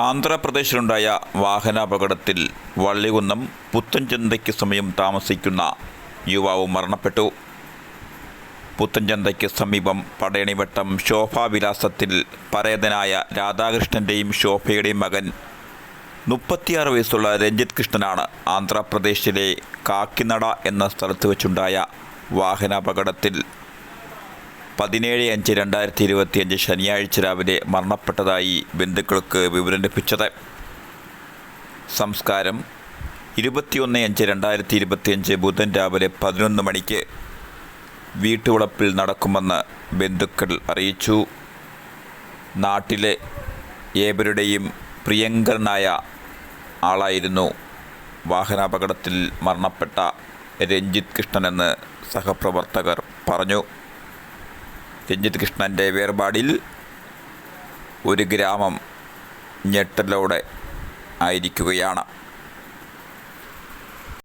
ആന്ധ്രാപ്രദേശിലുണ്ടായ വാഹനാപകടത്തിൽ വള്ളികുന്നം പുത്തൻചന്തയ്ക്ക് സമയം താമസിക്കുന്ന യുവാവ് മരണപ്പെട്ടു. പുത്തൻചന്തയ്ക്ക് സമീപം പടയണിവട്ടം ശോഭാവിലാസത്തിൽ പരേതനായ രാധാകൃഷ്ണന്റെയും ശോഭയുടെയും മകൻ മുപ്പത്തിയാറ് വയസ്സുള്ള രഞ്ജിത് കൃഷ്ണനാണ് ആന്ധ്രാപ്രദേശിലെ കാക്കിനട എന്ന സ്ഥലത്ത് വെച്ചുണ്ടായ വാഹനാപകടത്തിൽ പതിനേഴ് അഞ്ച് രണ്ടായിരത്തി ഇരുപത്തിയഞ്ച് ശനിയാഴ്ച രാവിലെ മരണപ്പെട്ടതായി ബന്ധുക്കൾക്ക് വിവരം ലഭിച്ചത്. സംസ്കാരം ഇരുപത്തിയൊന്ന് അഞ്ച് രണ്ടായിരത്തി ഇരുപത്തിയഞ്ച് ബുധൻ രാവിലെ പതിനൊന്ന് മണിക്ക് വീട്ടുവളപ്പിൽ നടക്കുമെന്ന് ബന്ധുക്കൾ അറിയിച്ചു. നാട്ടിലെ ഏവരുടെയും പ്രിയങ്കരനായ ആളായിരുന്നു വാഹനാപകടത്തിൽ മരണപ്പെട്ട രഞ്ജിത് കൃഷ്ണനെന്ന് സഹപ്രവർത്തകർ പറഞ്ഞു. രഞ്ജിത്ത് കൃഷ്ണന്റെ വേർപാടിൽ ഒരു ഗ്രാമം ഞെട്ടലോടെ ആയിരിക്കുകയാണ്.